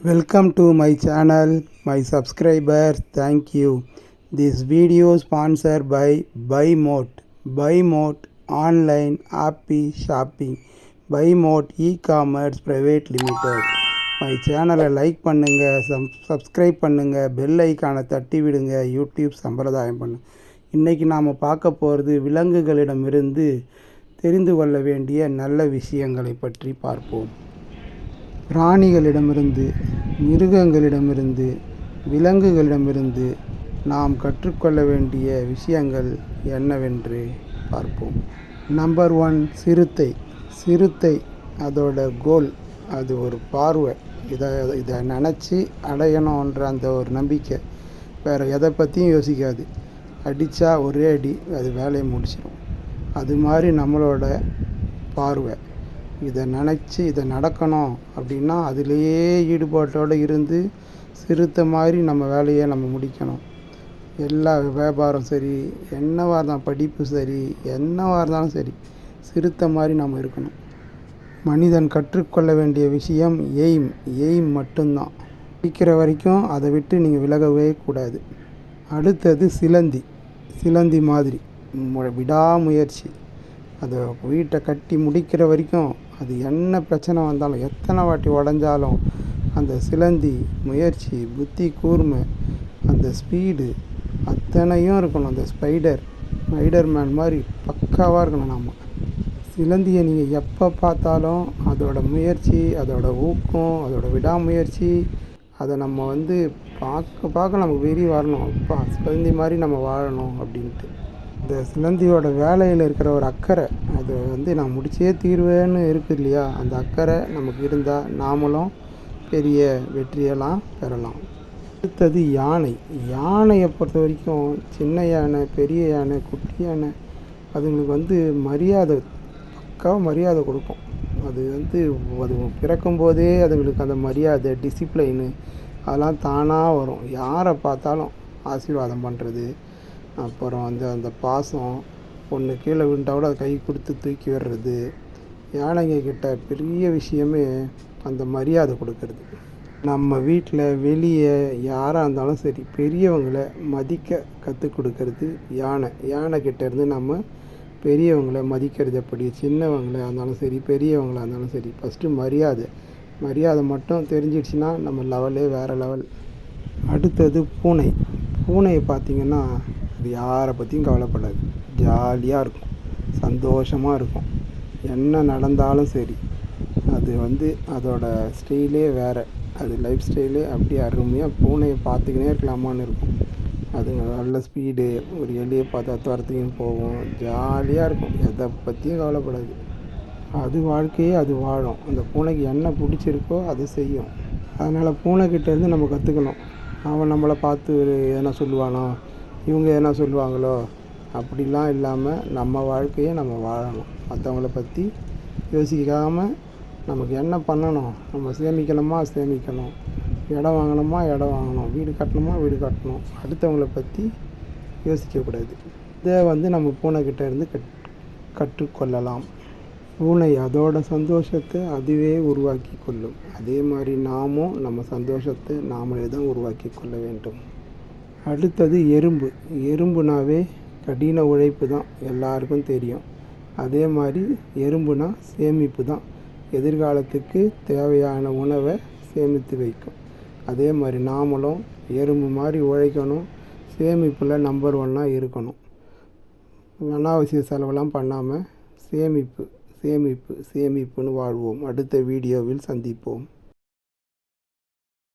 Welcome to my channel, my subscribers, thank you. This video sponsored by BuyMote. BuyMote online happy shopping. BuyMote e-commerce private limited. My சேனலை like பண்ணுங்கள் சப் subscribe பண்ணுங்கள் bell ஐக்கானை தட்டி விடுங்க YouTube சம்பிரதாயம் பண்ணு இன்றைக்கி நாம் பார்க்க போகிறது விலங்குகளிடமிருந்து தெரிந்து கொள்ள வேண்டிய நல்ல விஷயங்களை பற்றி பார்ப்போம் பிராணிகளிடமிருந்து மிருகங்களிடமிருந்து விலங்குகளிடமிருந்து நாம் கற்றுக்கொள்ள வேண்டிய விஷயங்கள் என்னவென்று பார்ப்போம். நம்பர் ஒன் சிறுத்தை. சிறுத்தை அதோட கோல் அது ஒரு பார்வை. இதை இதை நினச்சி அடையணுன்ற அந்த ஒரு நம்பிக்கை. வேறு எதை பற்றியும் யோசிக்காது. அடித்தா ஒரே அடி அது வேலையை முடிச்சிடும் அது மாதிரி நம்மளோட பார்வை. இதை நினச்சி இதை நடக்கணும் அப்படின்னா அதிலேயே ஈடுபாட்டோடு இருந்து சிறுத்தை மாதிரி நம்ம வேலையை நம்ம முடிக்கணும். எல்லா வியாபாரம் சரி என்னவாக இருந்தாலும் படிப்பு சரி என்னவாக இருந்தாலும் சரி சிறுத்தை மாதிரி நம்ம இருக்கணும். மனிதன் கற்றுக்கொள்ள வேண்டிய விஷயம் எய்ம். எய்ம் மட்டும்தான். படிக்கிற வரைக்கும் அதை விட்டு நீங்கள் விலகவே கூடாது. அடுத்தது சிலந்தி. சிலந்தி மாதிரி. மு- விடாமுயற்சி. அதை வீட்டை கட்டி முடிக்கிற வரைக்கும் அது என்ன பிரச்சனை வந்தாலும் எத்தனை வாட்டி உடஞ்சாலும் அந்த சிலந்தி முயற்சி புத்தி கூர்மை அந்த ஸ்பீடு அத்தனையும் இருக்கணும். அந்த ஸ்பைடர் ஸ்பைடர் மேன் மாதிரி பக்காவாக இருக்கணும் நாம். சிலந்தியை நீங்கள் எப்போ பார்த்தாலும் அதோட முயற்சி அதோட ஊக்கம் அதோட விடாமுயற்சி அதை நம்ம வந்து பார்க்க பார்க்க நமக்கு வெறி வரணும். அப்பா சிலந்தி மாதிரி நம்ம வாழணும் அப்படின்ட்டு. இந்த சிலந்தியோட வேலையில் இருக்கிற ஒரு அக்கறை அது வந்து நான் முடிச்சே தீர்வேன்னு இருக்குது இல்லையா? அந்த அக்கறை நமக்கு இருந்தால் நாமளும் பெரிய வெற்றியெல்லாம் பெறலாம். அடுத்தது யானை. யானையை பொறுத்த வரைக்கும் சின்ன யானை பெரிய யானை குட்டி யானை அதுங்களுக்கு வந்து மரியாதை பக்காவாக மரியாதை கொடுக்கும். அது வந்து அது பிறக்கும்போதே அதுங்களுக்கு அந்த மரியாதை டிசிப்ளைனு அதெல்லாம் தானாக வரும். யாரை பார்த்தாலும் ஆசீர்வாதம் பண்ணுறது அப்புறம் வந்து அந்த பாசம் ஒன்று கீழே விழுந்தால் கூட கை கொடுத்து தூக்கி வர்றது யானைங்க கிட்ட பெரிய விஷயமே அந்த மரியாதை கொடுக்கறது. நம்ம வீட்டில் வெளியே யாராக இருந்தாலும் சரி பெரியவங்களை மதிக்க கற்றுக் கொடுக்கறது யானை. யானை கிட்ட இருந்து நம்ம பெரியவங்களை மதிக்கிறது எப்படி? சின்னவங்களாக இருந்தாலும் சரி பெரியவங்களாக இருந்தாலும் சரி ஃபஸ்ட்டு மரியாதை. மரியாதை மட்டும் தெரிஞ்சிடுச்சுன்னா நம்ம லெவலே வேறு லெவல் அடுத்தது பூனை. பூனையை பார்த்திங்கன்னா அது யாரை பற்றியும் கவலைப்படாது. ஜாலியாக இருக்கும். சந்தோஷமாக இருக்கும். என்ன நடந்தாலும் சரி. அது வந்து அதோட ஸ்டைலே வேறு. அது லைஃப் ஸ்டைலே அப்படியே அருமையாக பூனையை பார்த்துக்கினே இருக்கலாமான்னு இருக்கும். அதுங்க நல்ல ஸ்பீடு ஒரு எலியை பார்த்தா துரத்துக்கின்னு போகும். ஜாலியாக இருக்கும். எதை பற்றியும் கவலைப்படாது. அது வாழ்க்கையே அது வாழும். அந்த பூனைக்கு என்ன பிடிச்சிருக்கோ அது செய்யும். அதனால் பூனைக்கிட்டேருந்து நம்ம கற்றுக்கணும் அவன் நம்மளை பார்த்து எதனா சொல்லுவானோ இவங்க எதனா சொல்லுவாங்களோ அப்படிலாம் இல்லாமல் நம்ம வாழ்க்கையை நம்ம வாழணும். மற்றவங்கள பற்றி யோசிக்காமல் நமக்கு என்ன பண்ணணும்? நம்ம சேமிக்கணுமா? சேமிக்கணும். இடம் வாங்கணுமா? இடம் வாங்கணும். வீடு கட்டணுமா? வீடு கட்டணும். அடுத்தவங்கள பற்றி யோசிக்கக்கூடாது இதை வந்து நம்ம பூனைக்கிட்ட இருந்து கட் கற்றுக்கொள்ளலாம். பூனை அதோட சந்தோஷத்தை அதுவே உருவாக்கி கொள்ளும். அதே மாதிரி நாமும் நம்ம சந்தோஷத்தை நாமளே தான் உருவாக்கி கொள்ள வேண்டும். அடுத்தது எறும்பு. எறும்புனாவே கடின உழைப்பு தான் எல்லாருக்கும் தெரியும். அதே மாதிரி எறும்புனா சேமிப்பு தான். எதிர்காலத்துக்கு தேவையான உணவை சேமித்து வைக்கும். அதே மாதிரி நாமளும் எறும்பு மாதிரி உழைக்கணும். சேமிப்பில் நம்பர் ஒன்னாக இருக்கணும். அனாவசிய செலவெல்லாம் பண்ணாமல் சேமிப்பு சேமிப்பு சேமிப்புன்னு வாழ்வோம். அடுத்த வீடியோவில் சந்திப்போம்.